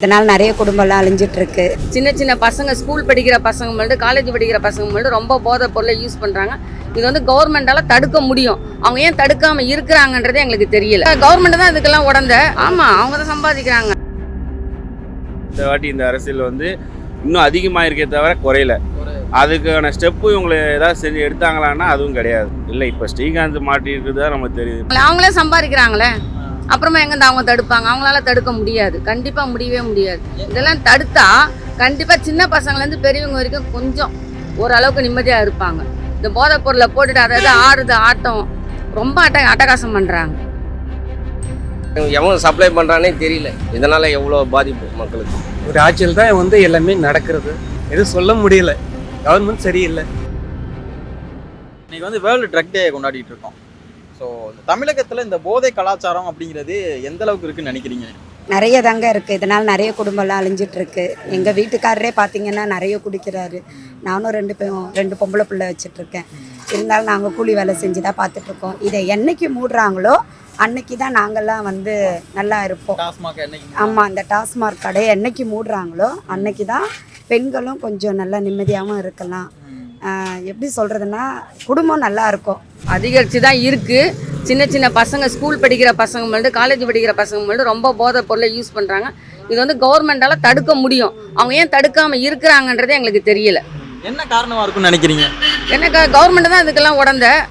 இதனால் நிறைய குடும்பம்லாம் அழிஞ்சிட்டு இருக்கு சின்ன சின்ன பசங்க ஸ்கூல் படிக்கிற பசங்க மட்டும் காலேஜ் படிக்கிற பசங்க மட்டும் ரொம்ப போதை பொருளை யூஸ் பண்ணுறாங்க இது வந்து கவர்மெண்டால தடுக்க முடியும். அவங்க ஏன் தடுக்காம இருக்கிறாங்கன்றது எங்களுக்கு தெரியல. கவர்மெண்ட் தான் இதுக்கெல்லாம் உடந்த. ஆமாம் அவங்க தான் சம்பாதிக்கிறாங்க. இந்த வாட்டி இந்த அரசியல் வந்து இன்னும் அதிகமாக இருக்கே தவிர குறையல. அதுக்கான ஸ்டெப்பு இவங்களை ஏதாவது செஞ்சு எடுத்தாங்களான்னா அதுவும் கிடையாது. இல்லை இப்போ ஸ்ரீகாந்த் மாட்டிருக்குது தான் நமக்கு தெரியுது. அவங்களே சம்பாதிக்கிறாங்களே. அப்புறமா எங்கேருந்து அவங்க தடுப்பாங்க? அவங்களால தடுக்க முடியாது. கண்டிப்பாக முடியவே முடியாது. இதெல்லாம் தடுத்தா கண்டிப்பாக சின்ன பசங்கள்லேருந்து பெரியவங்க வரைக்கும் கொஞ்சம் ஓரளவுக்கு நிம்மதியாக இருப்பாங்க. இந்த போதைப் பொருளை போட்டுட்டு அதாவது ஆடுது ஆட்டம் ரொம்ப அட்ட அட்டகாசம் பண்ணுறாங்க எவன் சப்ளை பண்ணுறானே தெரியல. இதனால் எவ்வளோ பாதிப்பு மக்களுக்கு? ஒரு ஆட்சியில் தான் வந்து எல்லாமே நடக்கிறது. எதுவும் சொல்ல முடியல. கவர்மெண்ட் சரியில்லை. இன்னைக்கு வந்து வேர்ல்டு ட்ரக் டே கொண்டாடிட்டு இருக்கோம். ஸோ தமிழகத்தில் இந்த போதை கலாச்சாரம் அப்படிங்கிறது எந்த அளவுக்கு இருக்குன்னு நினைக்கிறீங்க? நிறைய தாங்க இருக்கு. இதனால் நிறைய குடும்பம்லாம் அழிஞ்சிட்டு இருக்கு எங்க வீட்டுக்காரரே பார்த்தீங்கன்னா நிறைய குடிக்கிறாரு. நானும் ரெண்டு பேரும் ரெண்டு பொம்பளை பிள்ளை வச்சுட்டு இருக்கேன் இருந்தாலும் நாங்கள் கூலி வேலை செஞ்சு தான் பார்த்துட்டு இருக்கோம் இதை என்னைக்கு மூடுறாங்களோ அன்னைக்கு தான் நாங்கள்லாம் வந்து நல்லா இருப்போம். டாஸ்மாக் ஆமாம் அந்த டாஸ்மார்க் கடை என்னைக்கு மூடுறாங்களோ அன்னைக்கு தான் பெண்களும் கொஞ்சம் நல்லா நிம்மதியாகவும் இருக்கலாம். எப்படி சொல்கிறதுனா குடும்பம் நல்லா இருக்கும். அதிகரித்து தான் இருக்குது சின்ன சின்ன பசங்க ஸ்கூல் படிக்கிற பசங்க மட்டும் காலேஜ் படிக்கிற பசங்க மட்டும் ரொம்ப போதை பொருளை யூஸ் பண்ணுறாங்க இது வந்து கவர்மெண்டால தடுக்க முடியும். அவங்க ஏன் தடுக்காமல் இருக்கிறாங்கன்றதே எங்களுக்கு தெரியல. என்ன காரணமா இருக்கும்னு நினைக்கிறீங்க? எனக்கு கவர்மெண்ட் தான் இதுக்கெல்லாம் உடந்த.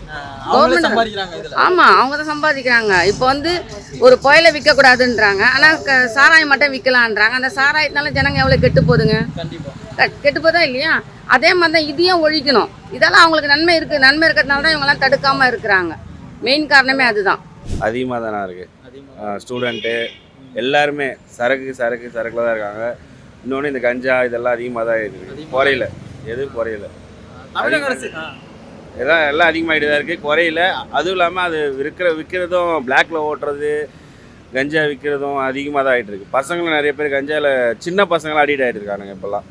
இதுல. ஆமாம் அவங்க தான் சம்பாதிக்கிறாங்க. இப்போ வந்து ஒரு புயலை விற்கக்கூடாதுன்றாங்க. ஆனால் சாராயம் மட்டும் விற்கலான்றாங்க. அந்த சாராயத்தினால ஜனங்க எவ்வளோ கெட்டு போகுதுங்க? கண்டிப்பா. க- கெட்டு போதா இல்லையா? அதே மாதிரி தான் இதையும் ஒழிக்கணும். இதெல்லாம் அவங்களுக்கு நன்மை இருக்குது நன்மை இருக்கிறதுனால தான் இவங்கெல்லாம் தடுக்காமல் இருக்கிறாங்க. மெயின் காரணமே அதுதான். அதிகமாக தானே இருக்குது ஸ்டூடெண்ட்டு எல்லாருமே சரக்கு சரக்கு சரக்குல தான் இருக்காங்க. இன்னொன்று இந்த கஞ்சா இதெல்லாம் அதிகமாக தான் இருக்குது குறையல. எதுவும் குறையல? தமிழக அரசு ஆ. எல்லாம் எல்லாம் அதிகமாகிட்டு தான் இருக்குது குறையல. அதுவும் இல்லாமல் அது விற்கிற விற்கிறதும் பிளாக்ல ஓட்டுறது கஞ்சா விற்கிறதும் அதிகமாக தான் ஆகிட்டு இருக்கு. பசங்களும் நிறைய பேர் கஞ்சாவில் சின்ன பசங்களாம் அடிக்ட் ஆகிட்டு இருக்கானுங்க இப்போல்லாம்.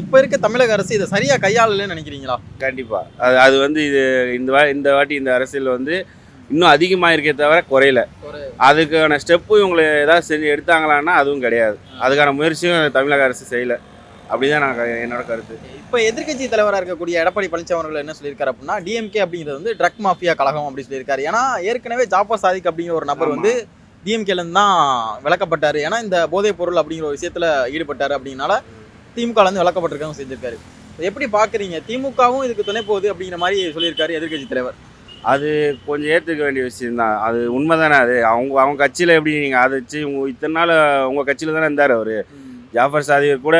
இப்ப இருக்க தமிழக அரசு இதை சரியா கையாளலன்னு நினைக்கிறீங்களா? கண்டிப்பாக அது அது வந்து இது இந்த வா இந்த வாட்டி இந்த அரசியல் வந்து இன்னும் அதிகமாக இருக்கே தவிர குறையல. அதுக்கான ஸ்டெப்பு இவங்களை ஏதாவது செஞ்சு எடுத்தாங்களான்னா அதுவும் கிடையாது. அதுக்கான முயற்சியும் தமிழக அரசு செய்யலை. அப்படிதான் நான் என்னோட கருத்து. இப்ப எதிர்க்கட்சி தலைவராக இருக்கக்கூடிய எடப்பாடி பழனிசாமி அவர்கள் என்ன சொல்லியிருக்காரு அப்படின்னா டிஎம்கே அப்படிங்கிறது வந்து ட்ரக் மாஃபியா கழகம் அப்படி சொல்லியிருக்காரு. ஏன்னா ஏற்கனவே ஜாப்பா சாதிக் அப்படிங்கிற ஒரு நபர். வந்து டிஎம்கேல இருந்து தான் விளக்கப்பட்டாரு. ஏன்னா இந்த போதைப் பொருள் அப்படிங்கிற ஒரு விஷயத்துல ஈடுபட்டாரு அப்படிங்கனால திமுக ல இருந்து விளக்கப்பட்டிருக்காங்க செஞ்சிருக்காரு. எப்படி பாக்குறீங்க? திமுகவும் இதுக்கு துணை போகுது அப்படிங்கிற மாதிரி சொல்லியிருக்காரு எதிர்க்கட்சி தலைவர். அது கொஞ்சம் ஏற்றுக்க வேண்டிய விஷயம் தான். அது உண்மை தானே அது? அவங்க அவங்க கட்சியில் எப்படி நீங்கள் அதை வச்சு உங்க இத்தனை நாள் உங்கள் கட்சியில் தானே இருந்தார் அவர். ஜாஃபர் சாதிகர் கூட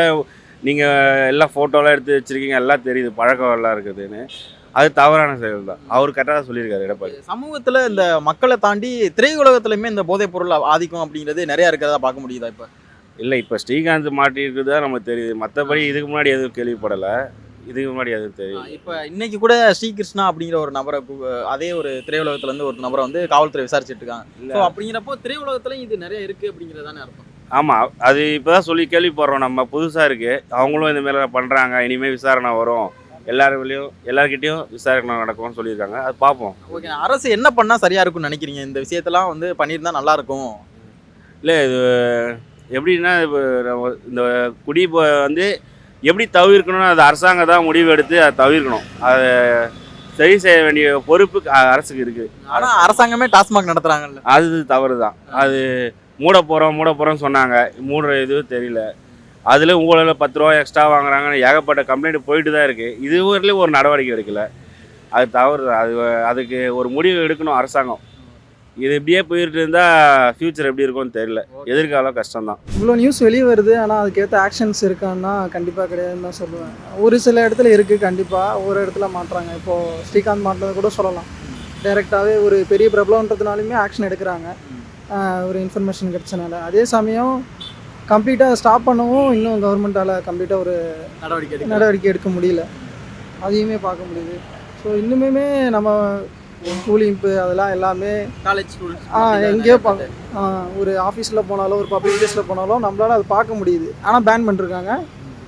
நீங்கள் எல்லாம் ஃபோட்டோலாம் எடுத்து வச்சுருக்கீங்க எல்லாம் தெரியுது பழக்கம் எல்லாம் இருக்குதுன்னு. அது தவறான செயல் தான் அவர் கரெக்டாக சொல்லியிருக்காரு எடப்பாடி. சமூகத்துல இந்த மக்களை தாண்டி திரையுலகத்திலுமே இந்த போதைப் பொருள் ஆதிக்கம் அப்படிங்கிறது நிறைய இருக்கிறதா பார்க்க முடியுதா இப்ப? இல்லை இப்போ ஸ்ரீகாந்த் மாட்டிருக்குது தான் நமக்கு தெரியுது. மற்றபடி இதுக்கு முன்னாடி எதுவும் கேள்விப்படலை. இதுக்கு முன்னாடி எதுவும் தெரியும் இப்ப இன்னைக்கு கூட ஸ்ரீகிருஷ்ணா அப்படிங்கிற ஒரு நபரை அதே ஒரு திரையுலகத்துல இருந்து ஒரு நபரை வந்து காவல்துறை விசாரிச்சுட்டு இருக்காங்க. ஸோ அப்படிங்கிறப்போ திரையுலகத்துல இது நிறைய இருக்கு அப்படிங்கிறதானே அர்த்தம்? ஆமாம் அது இப்போ தான் சொல்லி கேள்விப்படுறோம். நம்ம புதுசாக இருக்குது அவங்களும் இந்த மாதிரி பண்ணுறாங்க இனிமேல் விசாரணை வரும். எல்லாருலேயும் எல்லாருக்கிட்டையும் விசாரணை நடக்கும்னு சொல்லியிருக்காங்க. அது பார்ப்போம் ஓகே அரசு என்ன பண்ணா சரியா இருக்கும்னு நினைக்கிறீங்க? இந்த விஷயத்தெல்லாம் வந்து பண்ணியிருந்தா நல்லா இருக்கும். இல்லை இது எப்படின்னா இப்போ இந்த குடி வந்து எப்படி தவிர்க்கணும்னு அது அரசாங்கம் தான் முடிவு எடுத்து அதை தவிர்க்கணும். அதை சரி செய்ய வேண்டிய பொறுப்பு அரசுக்கு இருக்குது ஆனா அரசாங்கமே டாஸ்மாக் நடத்துறாங்கல்ல. அது தவறு தான் அது மூட போகிறோம் மூட போகிறோம்னு சொன்னாங்க. மூடுற இதுவும் தெரியல. அதில் ஊழலில் பத்து ரூபா எக்ஸ்ட்ரா வாங்குறாங்கன்னு ஏகப்பட்ட கம்ப்ளைண்ட் போயிட்டு தான் இருக்குது இது வரலையும் ஒரு நடவடிக்கை எடுக்கல. அது தவறு அது அதுக்கு ஒரு முடிவு எடுக்கணும் அரசாங்கம். இது இப்படியே போயிட்டு இருந்தால் ஃப்யூச்சர் எப்படி இருக்கும்னு தெரியல. எதிர்காலம் கஷ்டம்தான். இவ்வளோ நியூஸ் வெளியே வருது ஆனால் அதுக்கேற்ற ஆக்ஷன்ஸ் இருக்கான்னா கண்டிப்பாக கிடையாதுன்னு தான் சொல்லுவேன். ஒரு சில இடத்துல இருக்குது கண்டிப்பாக ஒரு இடத்துல மாட்டுறாங்க. இப்போது ஸ்ரீகாந்த் மாட்டினது கூட சொல்லலாம். டைரெக்டாகவே ஒரு பெரிய பிரபலன்றதுனாலுமே ஆக்ஷன் எடுக்கிறாங்க. ஒரு இன்ஃபர்மேஷன் கிடைச்சனால. அதே சமயம் கம்ப்ளீட்டாக ஸ்டாப் பண்ணவும் இன்னும் கவர்மெண்ட்டால் கம்ப்ளீட்டாக ஒரு நடவடிக்கை எடுக்க நடவடிக்கை எடுக்க முடியல. அதையுமே பார்க்க முடியுது. ஸோ இன்னுமே நம்ம கூலிங்ப்பு அதெல்லாம் எல்லாமே காலேஜ் ஸ்டூடெண்ட்ஸ் ஆ எங்கேயோ ஆ, ஒரு ஆஃபீஸில் போனாலும் ஒரு பப்ளிக் பிளேஸில் போனாலும் நம்மளால அதை பார்க்க முடியுது. ஆனால் பேன் பண்ணிருக்காங்க.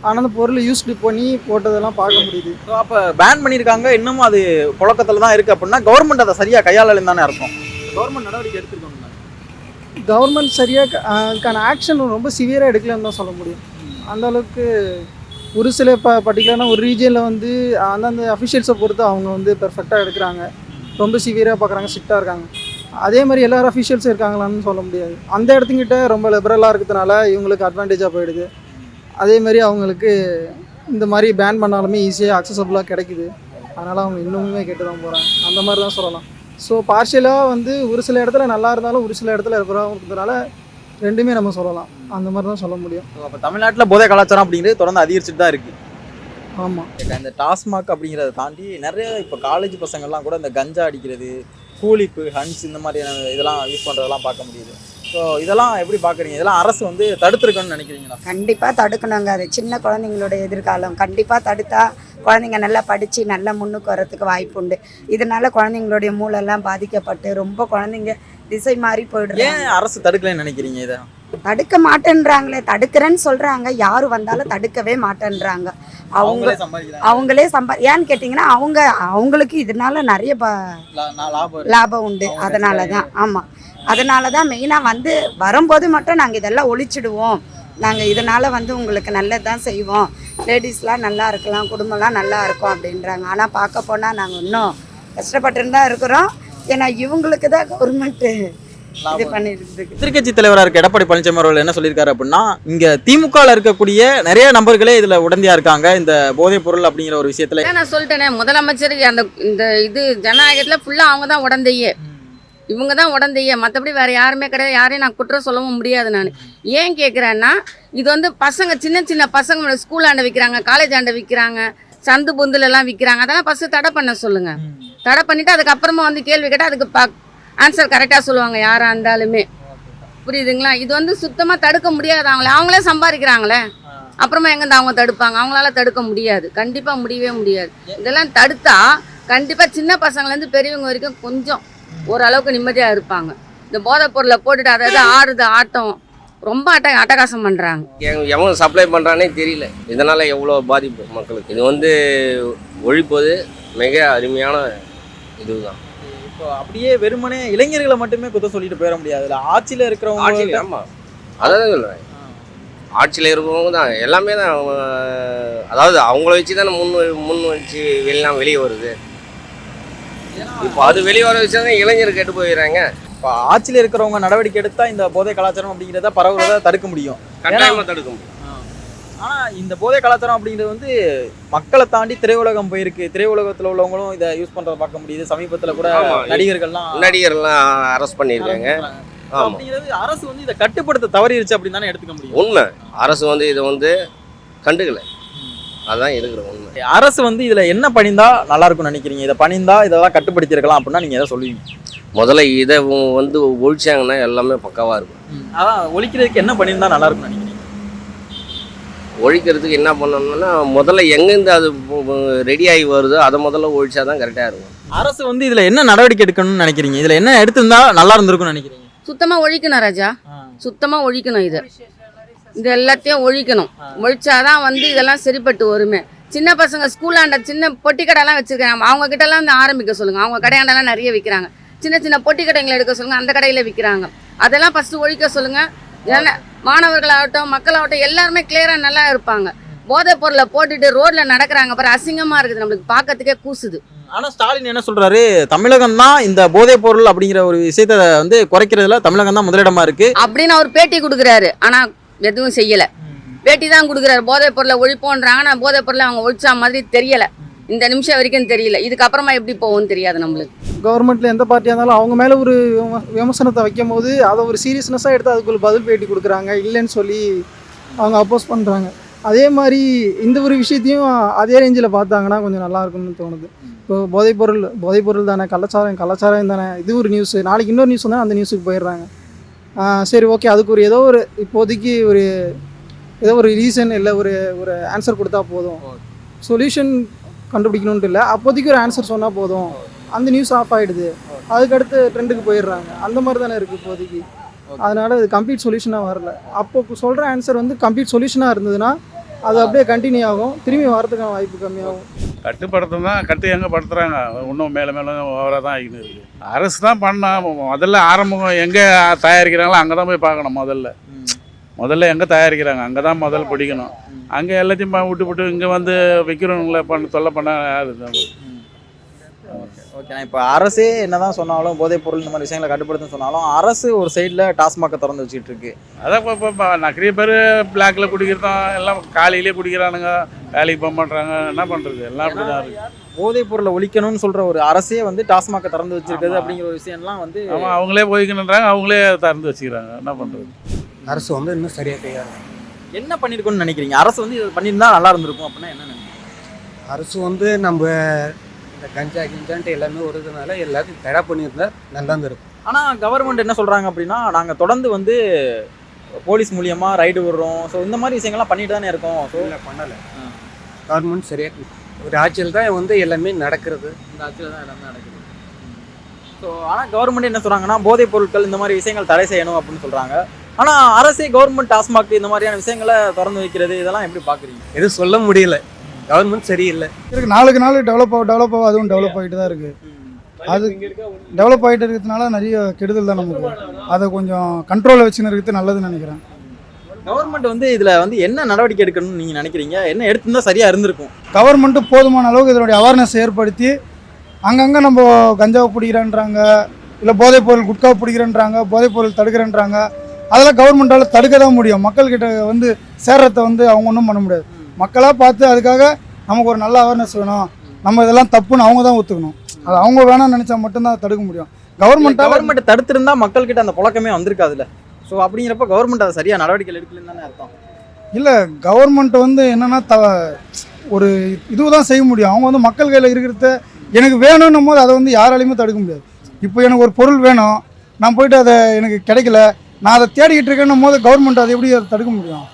ஆனால் அந்த பொருள் யூஸ் பண்ணி போட்டதெல்லாம் பார்க்க முடியுது. ஸோ அப்போ பேன் பண்ணியிருக்காங்க இன்னமும் அது புழக்கத்துல தான் இருக்கு அப்படின்னா கவர்மெண்ட் அதை சரியா கையாளலன்னு தானே அர்த்தம். கவர்மெண்ட் நடவடிக்கை எடுத்துருக்கோம் கவர்மெண்ட் சரியாக அதுக்கான ஆக்ஷன் ரொம்ப சிவியராக எடுக்கலன்னு தான் சொல்ல முடியும். அந்த அளவுக்கு ஒரு சில ப பர்டிகுலரான ஒரு ரீஜனில் வந்து அந்தந்த அஃபிஷியல்ஸை பொறுத்து அவங்க வந்து பெர்ஃபெக்டாக எடுக்கிறாங்க. ரொம்ப சிவியராக பார்க்குறாங்க ஸ்ட்ரிக்டாக இருக்காங்க. அதே மாதிரி எல்லாரும் அஃபிஷியல்ஸும் இருக்காங்களான்னு சொல்ல முடியாது. அந்த இடத்துக்கிட்ட ரொம்ப லிபரலாக இருக்கிறதுனால இவங்களுக்கு அட்வான்டேஜாக போயிடுது. அதே மாதிரி அவங்களுக்கு இந்த மாதிரி பேன் பண்ணாலுமே ஈஸியாக அக்சசபிளாக கிடைக்குது. அதனால் அவங்க இன்னுமே கெட்டு தான் போகிறாங்க அந்த மாதிரி தான் சொல்லலாம். ஸோ பார்ஷியலாக வந்து ஒரு சில இடத்துல நல்லா இருந்தாலும் ஒரு சில இடத்துல லிபரலாக இருக்கிறதுனால ரெண்டுமே நம்ம சொல்லலாம். அந்த மாதிரி தான் சொல்ல முடியும். அப்போ தமிழ்நாட்டில் போதை கலாச்சாரம் அப்படிங்கிறது தொடர்ந்து அதிகரிச்சுட்டு தான் இருக்குது ஆமாம் இந்த டாஸ்மாக் அப்படிங்கிறத தாண்டி நிறைய இப்போ காலேஜ் பசங்கள்லாம் கூட இந்த கஞ்சா அடிக்கிறது கூலிப்பு ஹன்ஸ் இந்த மாதிரியான இதெல்லாம் யூஸ் பண்ணுறதெல்லாம் பார்க்க முடியுது. ஸோ இதெல்லாம் எப்படி பார்க்குறீங்க? இதெல்லாம் அரசு வந்து தடுத்துருக்கணும்னு நினைக்கிறீங்களா? கண்டிப்பாக தடுக்கணுங்க. அது சின்ன குழந்தைங்களோட எதிர்காலம். கண்டிப்பாக தடுத்தா குழந்தைங்க நல்லா படித்து நல்லா முன்னுக்கு வரத்துக்கு வாய்ப்பு உண்டு. இதனால குழந்தைங்களுடைய மூளைலாம் பாதிக்கப்பட்டு ரொம்ப குழந்தைங்க திசை மாறி போயிடுறாங்க. ஏன் அரசு தடுக்கலைன்னு நினைக்கிறீங்க இதை? தடுக்க மாட்டேன்றாங்களே தடுக்கிறேன்னு சொல்கிறாங்க யார் வந்தாலும் தடுக்கவே மாட்டேன்றாங்க. அவங்க அவங்களே சம்பா ஏன்னு கேட்டிங்கன்னா அவங்க அவங்களுக்கு இதனால நிறைய லாபம் உண்டு. அதனால தான் ஆமாம் அதனால தான் மெயினாக வந்து வரும்போது மட்டும் நாங்கள் இதெல்லாம் ஒழிச்சிடுவோம். நாங்கள் இதனால் வந்து உங்களுக்கு நல்லது தான் செய்வோம் லேடிஸ்லாம் நல்லா இருக்கலாம் குடும்பம்லாம் நல்லா இருக்கும் அப்படின்றாங்க. ஆனால் பார்க்க போனால் நாங்கள் இன்னும் கஷ்டப்பட்டு தான் இருக்கிறோம். ஏன்னா இவங்களுக்கு தான் கவர்மெண்ட்டு இது பண்ணிட்டு இருக்கு. எதிர்க்கட்சி தலைவராக இருக்க எடப்பாடி பழனிசாமி அவர்கள் என்ன சொல்லியிருக்காரு அப்படின்னா இங்க திமுகவில் இருக்கக்கூடிய நிறைய நபர்களே இதுல உடந்தையா இருக்காங்க. இந்த போதைப் பொருள் அப்படிங்கிற ஒரு விஷயத்துல நான் சொல்லிட்டேனே முதலமைச்சருக்கு அந்த இந்த இது ஜனநாயகத்தில் ஃபுல்லாக அவங்க தான் உடந்தையே. இவங்க தான் உடந்தையே. மற்றபடி வேறு யாருமே கிடையாது. யாரையும் நான் குற்றம் சொல்லவும் முடியாது நான். ஏன் கேட்குறேன்னா இது வந்து பசங்க சின்ன சின்ன பசங்க ஸ்கூல் ஆண்டை விற்கிறாங்க காலேஜ் ஆண்டை விற்கிறாங்க சந்து பொந்துல எல்லாம் விற்கிறாங்க அதெல்லாம் ஃபஸ்ட்டு தடை பண்ண சொல்லுங்க. தடை பண்ணிவிட்டு அதுக்கப்புறமா வந்து கேள்வி கேட்டால் அதுக்கு பா ஆன்சர் கரெக்டாக சொல்லுவாங்க யாராக இருந்தாலுமே. புரியுதுங்களா? இது வந்து சுத்தமாக தடுக்க முடியாது. அவங்களே அவங்களே சம்பாதிக்கிறாங்களே. அப்புறமா எங்கேருந்து அவங்க தடுப்பாங்க? அவங்களால தடுக்க முடியாது. கண்டிப்பாக முடியவே முடியாது. இதெல்லாம் தடுத்தா கண்டிப்பாக சின்ன பசங்கள்லேருந்து பெரியவங்க வரைக்கும் கொஞ்சம் ஓரளவுக்கு நிம்மதியாக இருப்பாங்க. இந்த போதைப் பொருளை போட்டுட்டு அதாவது ஆடுது ஆட்டம். ரொம்ப அட்ட அட்டகாசம் பண்ணுறாங்க எவன் சப்ளை பண்ணுறானே தெரியல. இதனால் எவ்வளோ பாதிப்பு மக்களுக்கு? இது வந்து ஒழிப்பது மிக அருமையான இதுதான். அப்படியே வெறுமனே இளைஞர்களை மட்டுமே குத்த சொல்லிட்டு போயிட முடியாது. இதுல ஆட்சியில இருக்கிறவங்க ஆமாம் அதான் சொல்கிறேன் ஆட்சியில் இருக்கிறவங்க தான் எல்லாமே தான் அதாவது அவங்கள வச்சு தானே முன் முன் வச்சு வெளியெல்லாம் வெளியே வருது. இப்போ அது வெளியே வர வச்சு தான் இளைஞர் கெட்டு போயிடுறாங்க. இப்போ ஆட்சியில இருக்கிறவங்க நடவடிக்கை எடுத்தா இந்த போதை கலாச்சாரம் அப்படிங்கிறத பரவுறத தடுக்க முடியும். கட்டாயமாக தடுக்க முடியும். ஆனா இந்த போதை கலாச்சாரம் அப்படிங்கிறது வந்து மக்களை தாண்டி திரையுலகம் போயிருக்கு. திரையுலகத்துல உள்ளவங்களும் இதை யூஸ் பண்றத பார்க்க முடியுது. சமீபத்துல கூட. நடிகர்கள்லாம் நடிகர்லாம் அரெஸ்ட் பண்ணியிருக்காங்க. அப்படிங்கிறது அரசு வந்து இதை கட்டுப்படுத்த தவறிடுச்சு அப்படின்னு தானே எடுத்துக்க முடியும். உண்மை. அரசு வந்து இதை வந்து கண்டுக்கல. அதான் இருக்கிற உண்மை. அரசு வந்து இதுல என்ன பண்ணியிருந்தா நல்லா இருக்கும்னு நினைக்கிறீங்க? இதை பண்ணியிருந்தா இதெல்லாம் கட்டுப்படுத்தியிருக்கலாம் அப்படின்னா நீங்க எதை சொல்லுவீங்க? முதல்ல இதை வந்து ஒழிச்சாங்கன்னா எல்லாமே பக்காவாக இருக்கும். அதான் ஒழிக்கிறதுக்கு என்ன பண்ணியிருந்தா நல்லா இருக்கும்னு நினைக்கிறீங்க? ஒழிக்கிறதுக்கு என்ன பண்ணணும்னா முதல்ல எங்கேருந்து அது ரெடி ஆகி வருதோ அதை முதல்ல ஒழிச்சா தான் கரெக்டாக இருக்கும். அரசு வந்து இதுல என்ன நடவடிக்கை எடுக்கணும்னு நினைக்கிறீங்க? இதுல என்ன எடுத்திருந்தா நல்லா இருந்திருக்கும்னு நினைக்கிறீங்க? சுத்தமாக ஒழிக்கணும் ராஜா. சுத்தமாக ஒழிக்கணும் இது. இது எல்லாத்தையும் ஒழிக்கணும். ஒழிச்சாதான் வந்து இதெல்லாம் சரிப்பட்டு வருமே. சின்ன பசங்க ஸ்கூலாண்ட சின்ன பொட்டி கடைலாம் வச்சிருக்காங்க அவங்க கிட்டலாம் வந்து ஆரம்பிக்க சொல்லுங்க. அவங்க கடையாண்டெல்லாம் நிறைய விற்கிறாங்க சின்ன சின்ன பொட்டி கடைங்களை எடுக்க சொல்லுங்க. அந்த கடையில் விற்கிறாங்க அதெல்லாம் ஃபஸ்ட்டு ஒழிக்க சொல்லுங்க. ஏன்னா மாணவர்களாகட்டும் மக்களாகட்டும் எல்லாருமே கிளியராக நல்லா இருப்பாங்க. போதைப் பொருளை போட்டுட்டு ரோட்ல நடக்கிறாங்க பாரு அசிங்கமா இருக்குது. நம்மளுக்கு பார்க்கறதுக்கே கூசுது. ஆனா ஸ்டாலின் என்ன சொல்றாரு? தமிழகம் தான் இந்த போதைப் பொருள் அப்படிங்கிற ஒரு விஷயத்த வந்து குறைக்கிறதுல தமிழகம் தான் முதலிடமா இருக்கு. அப்படின்னு அவர் பேட்டி கொடுக்குறாரு. ஆனா எதுவும் செய்யல. பேட்டி தான் கொடுக்குறாரு. போதைப் பொருளை ஒழிப்போன்றாங்க. ஆனால் போதைப் பொருளை அவங்க ஒழிச்சா மாதிரி தெரியல. இந்த நிமிஷம் வரைக்கும் தெரியல. இதுக்கப்புறமா எப்படி போகும்னு தெரியாது நம்மளுக்கு. கவர்மெண்ட்டில் எந்த பார்ட்டியாக இருந்தாலும் அவங்க மேலே ஒரு விம- விமர்சனத்தை வைக்கும் போது அதை ஒரு சீரியஸ்னஸாக எடுத்து அதுக்குள்ள பதில் பேட்டி கொடுக்குறாங்க இல்லைன்னு சொல்லி அவங்க அப்போஸ் பண்ணுறாங்க அதே மாதிரி இந்த ஒரு விஷயத்தையும் அதே ரேஞ்சில் பார்த்தாங்கன்னா கொஞ்சம் நல்லா இருக்கும்னு தோணுது. இப்போ போதைப்பொருள் போதைப்பொருள் தானே கள்ளச்சாரம் கள்ளச்சாரம் தானே இது ஒரு நியூஸ் நாளைக்கு இன்னொரு நியூஸ் வந்தால் அந்த நியூஸுக்கு போயிடுறாங்க. சரி ஓகே அதுக்கு ஒரு ஏதோ ஒரு இப்போதைக்கு ஒரு ஏதோ ஒரு ரீசன் இல்லை ஒரு ஒரு ஆன்சர் கொடுத்தா போதும். சொல்யூஷன் கண்டுபிடிக்கணுன்ட்டு இல்லை. அப்போதைக்கு ஒரு ஆன்சர் சொன்னால் போதும். அந்த நியூஸ் ஆஃப் ஆகிடுது அதுக்கடுத்து ட்ரெண்டுக்கு போயிடுறாங்க. அந்த மாதிரி தானே இருக்குது இப்போதைக்கு. அதனால் அது கம்ப்ளீட் சொல்யூஷனாக வரல. அப்போ சொல்கிற ஆன்சர் வந்து கம்ப்ளீட் சொல்யூஷனாக இருந்ததுன்னா அது அப்படியே கண்டினியூ ஆகும். திரும்பி வரதுக்கான வாய்ப்பு கம்மியாகும். கட்டுப்படுத்தணும் தான் கட்டு எங்கே படுத்துகிறாங்க இன்னும் மேலே மேலே ஓவராக தான் ஆகின்னு இருக்கு. அரசு தான் பண்ணா முதல்ல ஆரம்பம் எங்கே தயாரிக்கிறாங்களோ அங்கே தான் போய் பார்க்கணும் முதல்ல. முதல்ல எங்கே தயாரிக்கிறாங்க? அங்கே தான் முதல்ல பிடிக்கணும். அங்கே எல்லாத்தையும் ப- விட்டு விட்டு இங்கே வந்து விற்கிறவங்கள பண்ண தொல்லை பண்ண யாரு இது? ஓகே. இப்போ அரசே என்னதான் சொன்னாலும் போதைப் பொருள் இந்த மாதிரி விஷயங்களை கட்டுப்படுத்துன்னு சொன்னாலும் அரசு ஒரு சைடில் டாஸ்மாகை திறந்து வச்சுட்டு இருக்கு. அதான் இப்போ இப்போ நிறைய பேர் பிளாக்ல குடிக்கிறதும் எல்லாம் காலையிலே குடிக்கிறானுங்க வேலைக்கு போக மாட்றாங்க. என்ன பண்ணுறது எல்லாம் அப்படி தான் இருக்குது போதைப் பொருளை ஒழிக்கணும்னு சொல்ற ஒரு அரசே வந்து டாஸ்மாகை திறந்து வச்சிருக்குது அப்படிங்கிற ஒரு விஷயம்லாம் வந்து ஆமாம் அவங்களே போய்க்கணுன்றாங்க அவங்களே திறந்து வச்சுக்கிறாங்க. என்ன பண்ணுறது அரசு வந்து இன்னும் சரியாக கையாள என்ன பண்ணிருக்கோம்னு நினைக்கிறீங்க? அரசு வந்து இது பண்ணியிருந்தா நல்லா இருந்திருக்கும் அப்படின்னா என்ன நினைக்கிறீங்க? அரசு வந்து நம்ம இந்த கஞ்சா கிஞ்சான்ட்டு எல்லாமே வருதுனால எல்லாத்தையும் தடை பண்ணியிருந்தா நல்லா இருந்திருக்கும். ஆனா கவர்மெண்ட் என்ன சொல்றாங்க அப்படின்னா நாங்க தொடர்ந்து வந்து போலீஸ் மூலியமா ரைடு விடுறோம். ஸோ இந்த மாதிரி விஷயங்கள்லாம் பண்ணிட்டு தானே இருக்கோம். ஸோ இல்லை பண்ணலை. கவர்மெண்ட் சரியாக ஒரு ஆட்சியில் தான் வந்து எல்லாமே நடக்கிறது. இந்த ஆட்சியில் தான் எல்லாமே நடக்குது. ஸோ ஆனால் கவர்மெண்ட் என்ன சொல்றாங்கன்னா போதைப் பொருட்கள் இந்த மாதிரி விஷயங்கள் தடை செய்யணும் அப்படின்னு சொல்றாங்க. ஆனா அரசே கவர்மெண்ட் டாஸ்மாக் இந்த மாதிரியான விஷயங்களை திறந்து வைக்கிறது இதெல்லாம் எப்படி பாக்குறீங்க எதுவும் சொல்ல முடியல. கவர்மெண்ட் சரியில்லை. இருக்கு நாளுக்கு நாள் டெவலப் ஆக டெவலப் ஆக அதுவும் டெவலப் ஆகிட்டு தான் இருக்குது அது டெவலப் ஆகிட்டு இருக்கிறதுனால நிறைய கெடுதல் தான் நமக்கு. அதை கொஞ்சம் கண்ட்ரோலில் வச்சுன்னு இருக்கிறது நல்லதுன்னு நினைக்கிறேன். கவர்மெண்ட் வந்து இதுல வந்து என்ன நடவடிக்கை எடுக்கணும்னு நீங்க நினைக்கிறீங்க? என்ன எடுத்திருந்தா சரியா இருந்திருக்கும்? கவர்மெண்ட்டு போதுமான அளவுக்கு இதனுடைய அவேர்னஸ் ஏற்படுத்தி அங்கங்கே நம்ம கஞ்சாவை பிடிக்கிறேன்றாங்க இல்லை போதைப் பொருள் குட்கா பிடிக்கிறேன்றாங்க போதைப் பொருள் தடுக்கிறேன்றாங்க அதெல்லாம் கவர்மெண்ட்டால் தடுக்க தான் முடியும். மக்கள்கிட்ட வந்து சேர்றத வந்து அவங்க ஒன்றும் பண்ண முடியாது. மக்களாக பார்த்து அதுக்காக நமக்கு ஒரு நல்ல அவேர்னஸ் வேணும். நம்ம இதெல்லாம் தப்புன்னு அவங்க தான் ஒத்துக்கணும். அது அவங்க வேணாம்னு நினச்சா மட்டும்தான் தடுக்க முடியும். கவர்மெண்ட்டால் கவர்மெண்ட் தடுத்திருந்தா மக்கள் கிட்ட அந்த புழக்கமே வந்திருக்காதுல்ல. ஸோ அப்படிங்கிறப்ப கவர்மெண்ட் அதை சரியா நடவடிக்கை எடுக்கலன்னு தானே அர்த்தம்? இல்லை கவர்மெண்ட் வந்து என்னன்னா த ஒரு இதுவும் தான் செய்ய முடியும். அவங்க வந்து மக்கள் கையில் இருக்கிறத எனக்கு வேணும்னும் போது அதை வந்து யாராலையுமே தடுக்க முடியாது. இப்போ எனக்கு ஒரு பொருள் வேணும். நான் போயிட்டு அதை எனக்கு கிடைக்கல. நான் அதை தேடிக்கிட்டு இருக்கேன்னும் போது கவர்மெண்ட் அதை எப்படி அதை தடுக்க முடியும்?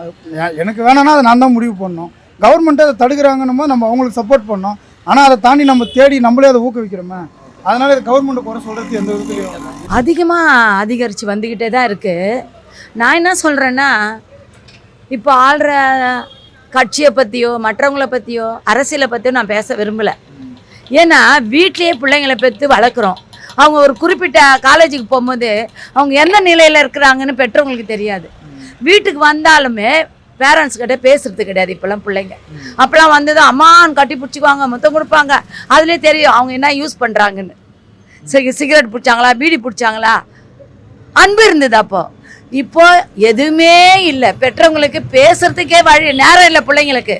அது எனக்கு வேணும்னா அதை நான் தான் முடிவு பண்ணணும். கவர்மெண்ட் அதை தடுக்கிறாங்கன்னும் போது நம்ம அவங்களுக்கு சப்போர்ட் பண்ணோம் ஆனால் அதை தாண்டி நம்ம தேடி நம்மளே அதை ஊக்குவிக்கிறோமே. அதனால இது கவர்மெண்ட் குறை சொல்கிறது எந்த விதத்துலையும் அதிகமாக அதிகரித்து வந்துக்கிட்டே தான் இருக்குது நான் என்ன சொல்கிறேன்னா இப்போ ஆள்ற கட்சியை பற்றியோ மற்றவங்கள பற்றியோ அரசியலை பற்றியோ நான் பேச விரும்பலை. ஏன்னா வீட்லேயே பிள்ளைங்களை பெற்று வளர்க்குறோம். அவங்க ஒரு குறிப்பிட்ட காலேஜுக்கு போகும்போது அவங்க எந்த நிலையில் இருக்கிறாங்கன்னு பெற்றவங்களுக்கு தெரியாது. வீட்டுக்கு வந்தாலுமே பேரண்ட்ஸ் கிட்ட பேசுறது கிடையாது இப்போல்லாம் பிள்ளைங்க. அப்போலாம் வந்ததும் அம்மான்னு கட்டி பிடிச்சிக்குவாங்க மொத்தம் கொடுப்பாங்க. அதுலேயே தெரியும் அவங்க என்ன யூஸ் பண்ணுறாங்கன்னு சரி சிகரெட் பிடிச்சாங்களா பீடி பிடிச்சாங்களா? அன்பு இருந்தது அப்போ. இப்போ எதுவுமே இல்லை. பெற்றவங்களுக்கு பேசுறதுக்கே வழி நேரம் இல்லை பிள்ளைங்களுக்கு.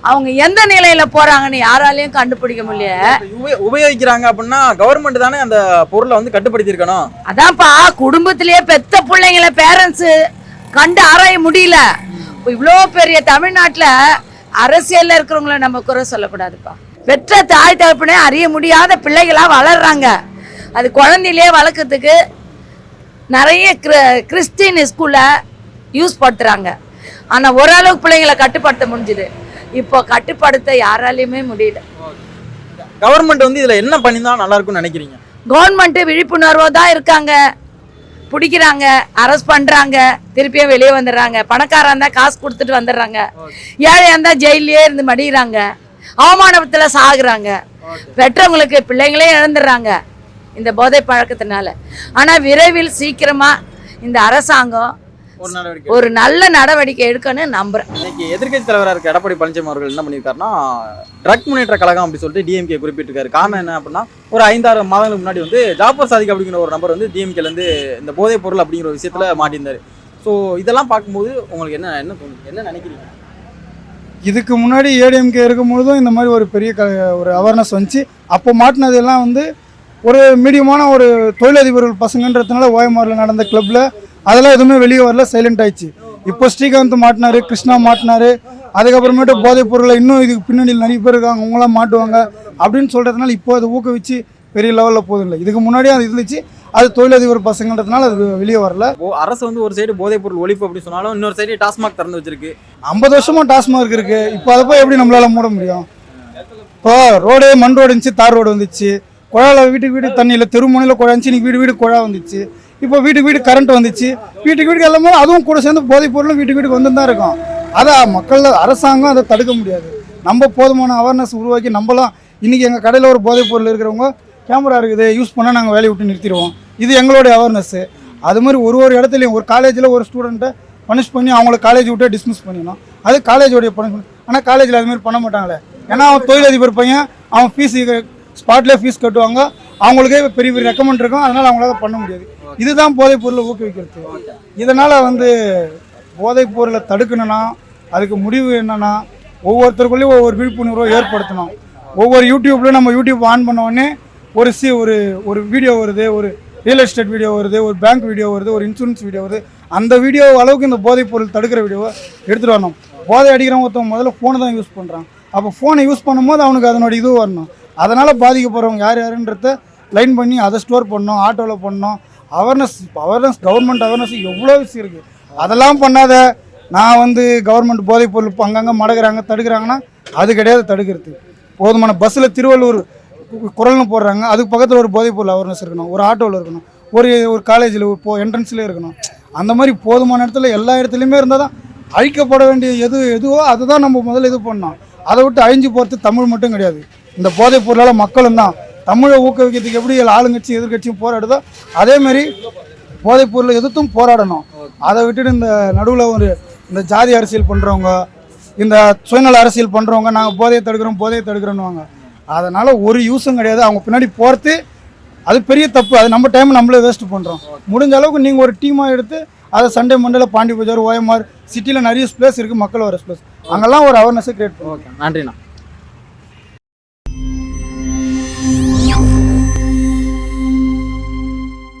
அவங்க எந்த நிலையில போறாங்கன்னு யாராலையும் கண்டுபிடிக்க முடியல. உப- உபயோகிக்கிறாங்க அப்படின்னா கவர்மெண்ட் தானே அந்த பொருளை வந்து கட்டுப்படுத்தி இருக்கணும் அதான்ப்பா குடும்பத்திலேயே பெத்த பிள்ளைங்கள பேரண்ட்ஸ் கண்டு ஆராய முடியல. இவ்வளோ பெரிய தமிழ்நாட்டில் அரசியல்ல இருக்கிறவங்கள நம்ம குறை சொல்லக்கூடாதுப்பா. பெற்ற தாய் தகப்பனே அறிய முடியாத பிள்ளைகளா வளர்றாங்க. அது குழந்தையிலேயே வளர்க்கறதுக்கு நிறைய கிற- கிறிஸ்டின் ஸ்கூலில் யூஸ் படுத்துறாங்க. ஆனால் ஓரளவுக்கு பிள்ளைங்களை கட்டுப்படுத்த முடிஞ்சுது. இப்போ கட்டுப்படுத்த யாராலையுமே முடியல. கவர்மெண்ட் வந்து இதுல என்ன பண்ணியிருந்தா நல்லா இருக்கும்னு நினைக்கிறீங்க? கவர்மெண்ட் விழிப்புணர்வாக தான் இருக்காங்க. பிடிக்கிறாங்க அரெஸ்ட் பண்ணுறாங்க திருப்பியும் வெளியே வந்துடுறாங்க. பணக்காரா இருந்தால் காசு கொடுத்துட்டு வந்துடுறாங்க. ஏழையாக இருந்தால் ஜெயிலே இருந்து மடிகிறாங்க அவமானத்தில் சாகுறாங்க. பெற்றவங்களுக்கு பிள்ளைங்களே இழந்துடுறாங்க. இந்த போதை பழக்கத்தினால. ஆனால் விரைவில் சீக்கிரமாக இந்த அரசாங்கம் ஒரு நடவடிக்கை. ஒரு நல்ல நடவடிக்கை எடுக்கணும்னு நம்புகிறேன் இன்னைக்கு எதிர்க்கட்சி தலைவராக இருக்க எடப்பாடி பழனிசாமி அவர்கள் என்ன பண்ணியிருக்காருன்னா ட்ரக் முன்னேற்ற கழகம் அப்படி சொல்லிட்டு டிஎம்கே குறிப்பிட்டிருக்காரு. காரணம் என்ன அப்படின்னா ஒரு ஐந்தாறு மாதங்களுக்கு முன்னாடி வந்து ஜாஃபர் சாதிக் அப்படிங்கிற ஒரு நபர் வந்து டிஎம்கேல இருந்து இந்த போதைப் பொருள் அப்படிங்கிற ஒரு விஷயத்துல மாட்டியிருந்தாரு. ஸோ இதெல்லாம் பார்க்கும்போது உங்களுக்கு என்ன என்ன தோணுது? என்ன நினைக்கிறீங்க? இதுக்கு முன்னாடி ஏடிஎம்கே இருக்கும் பொழுதும் இந்த மாதிரி ஒரு பெரிய க ஒரு அவேர்னஸ் வந்துச்சு. அப்போ மாட்டினதெல்லாம் வந்து ஒரு மீடியமான ஒரு தொழிலதிபர்கள் பசங்கன்றதுனால ஓஎம்ஆரில் நடந்த கிளப்பில் அதெல்லாம் எதுவுமே வெளியே வரல சைலண்ட் ஆயிடுச்சு. இப்போ ஸ்ரீகாந்த் மாட்டினாரு கிருஷ்ணா மாட்டினாரு அதுக்கப்புறமேட்டு போதைப் பொருளை இன்னும் இதுக்கு பின்னணியில் நிறைய பேர் இருக்காங்க அவங்களாம் மாட்டுவாங்க அப்படின்னு சொல்கிறதுனால இப்போ அதை ஊக்குவிச்சு பெரிய லெவலில் போதும் இல்லை. இதுக்கு முன்னாடியே அது இருந்துச்சு. அது தொழிலதிபர் பசங்கன்றதுனால அது வெளியே வரல. அரசு வந்து ஒரு சைடு போதைப் பொருள் ஒழிப்பு அப்படி சொன்னாலும் இன்னொரு சைடு டாஸ்மாக் திறந்து வச்சிருக்கு. ஐம்பது வருஷமா டாஸ்மார்க் இருக்கு. இப்போ அதை போய் எப்படி நம்மளால மூட முடியும்? இப்போ ரோடு மண் ரோடு இருந்துச்சு தார் ரோடு வந்துச்சு. குழால வீட்டுக்கு வீடு தண்ணியில் தெருமுனையில் குழா இருந்துச்சு இன்னைக்கு வீடு வீடு குழா வந்துச்சு. இப்போ வீட்டுக்கு வீடு கரண்ட் வந்துச்சு. வீட்டுக்கு வீட்டுக்கு எல்லாமே அதுவும் கூட சேர்ந்து போதைப் பொருளும் வீட்டுக்கு வீட்டுக்கு வந்து தான் இருக்கும். அதை மக்கள் அரசாங்கம் அதை தடுக்க முடியாது. நம்ம போதுமான அவேர்னஸ் உருவாக்கி நம்மளாம் இன்றைக்கி எங்கள் கடையில் ஒரு போதைப் பொருள் இருக்கிறவங்க கேமரா இருக்குது யூஸ் பண்ணால் நாங்கள் வேலையை விட்டு நிறுத்திடுவோம். இது எங்களுடைய அவேர்னஸ்ஸு அது மாதிரி ஒரு ஒரு இடத்துலையும் ஒரு காலேஜில் ஒரு ஸ்டூடெண்ட்டை பனிஷ் பண்ணி அவங்கள காலேஜ் விட்டு டிஸ்மிஸ் பண்ணிடணும். அது காலேஜோடைய பனிஷ்மெண்ட் ஆனால் காலேஜில் அதுமாதிரி பண்ண மாட்டாங்களே. ஏன்னா அவன் தொழிலதிபர் பையன் அவன் ஃபீஸ் ஸ்பாட்லேயே ஃபீஸ் கட்டுவாங்க. அவங்களுக்கே பெரிய பெரிய ரெக்கமெண்ட் இருக்கும். அதனால் அவங்களால பண்ண முடியாது. இதுதான் போதைப் பொருளை ஊக்குவிக்கிறது. இதனால் வந்து போதைப் பொருளை தடுக்கணும்னா அதுக்கு முடிவு என்னன்னா ஒவ்வொருத்தருக்குள்ளேயும் ஒவ்வொரு விழிப்புணர்வை ஏற்படுத்தணும். ஒவ்வொரு யூடியூப்லையும் நம்ம யூடியூப் ஆன் பண்ணோடனே ஒரு சி ஒரு ஒரு வீடியோ வருது ஒரு ரியல் எஸ்டேட் வீடியோ வருது ஒரு பேங்க் வீடியோ வருது ஒரு இன்சூரன்ஸ் வீடியோ வருது. அந்த வீடியோ அளவுக்கு இந்த போதைப் பொருள் தடுக்கிற வீடியோவை எடுத்துகிட்டு வரணும். போதை அடிக்கிறவங்க ஒருத்தவங்க முதல்ல ஃபோனை தான் யூஸ் பண்ணுறான் அப்போ ஃபோனை யூஸ் பண்ணும்போது அவனுக்கு அதனோட இது வரணும். அதனால் பாதிக்கப்படுறவங்க யார் யாருன்றத லைன் பண்ணி அதை ஸ்டோர் பண்ணோம் ஆட்டோவில் பண்ணணும். அவேர்னஸ் அவேர்னஸ் கவர்மெண்ட் அவேர்னஸ் எவ்வளோ விஷயம் இருக்குது அதெல்லாம் பண்ணாத நான் வந்து கவர்மெண்ட் போதைப் பொருள் இப்போ அங்கங்கே மடகுறாங்க தடுக்கிறாங்கன்னா அது கிடையாது தடுக்கிறது போதுமான பஸ்ஸில் திருவள்ளூர் குரல்னு போடுறாங்க அதுக்கு பக்கத்தில் ஒரு போதைப் பொருள் அவேர்னஸ் இருக்கணும் ஒரு ஆட்டோவில் இருக்கணும் ஒரு ஒரு காலேஜில் ஒரு போ என்ட்ரன்ஸ்லேயே இருக்கணும். அந்த மாதிரி போதுமான இடத்துல எல்லா இடத்துலையுமே இருந்தால் தான் அழிக்கப்பட வேண்டிய எது எதுவோ அதுதான் நம்ம முதல்ல இது பண்ணோம். அதை விட்டு அழிஞ்சு போகிறது தமிழ் மட்டும் கிடையாது. இந்த போதைப் பொருளால் மக்களும் தான். தமிழை ஊக்குவிக்கிறதுக்கு எப்படி ஆளுங்கட்சி எதிர்கட்சியும் போராடுதோ அதேமாரி போதைப் எதிர்த்தும் போராடணும். அதை விட்டுட்டு இந்த நடுவில் ஒரு இந்த ஜாதி அரசியல் பண்ணுறவங்க இந்த சுயநல அரசியல் பண்ணுறவங்க நாங்கள் போதையை தடுக்கிறோம் போதையை தடுக்கிறோன்னுவாங்க. அதனால் ஒரு யூஸும் கிடையாது. அவங்க பின்னாடி போகிறது அது பெரிய தப்பு. அது நம்ம டைம் நம்மளே வேஸ்ட் பண்ணுறோம் முடிஞ்ச அளவுக்கு நீங்கள் ஒரு டீமாக எடுத்து அதை சண்டே மண்டல பாண்டி பஜார் ஓஎம்ஆர் சிட்டியில் நிறைய ஸ்பேஸ் இருக்குது மக்கள் வர ஸ்பேஸ் அங்கெல்லாம் ஒரு அவேர்னஸை கிரியேட் பண்ணுவோம் ஓகே நன்றிண்ணா.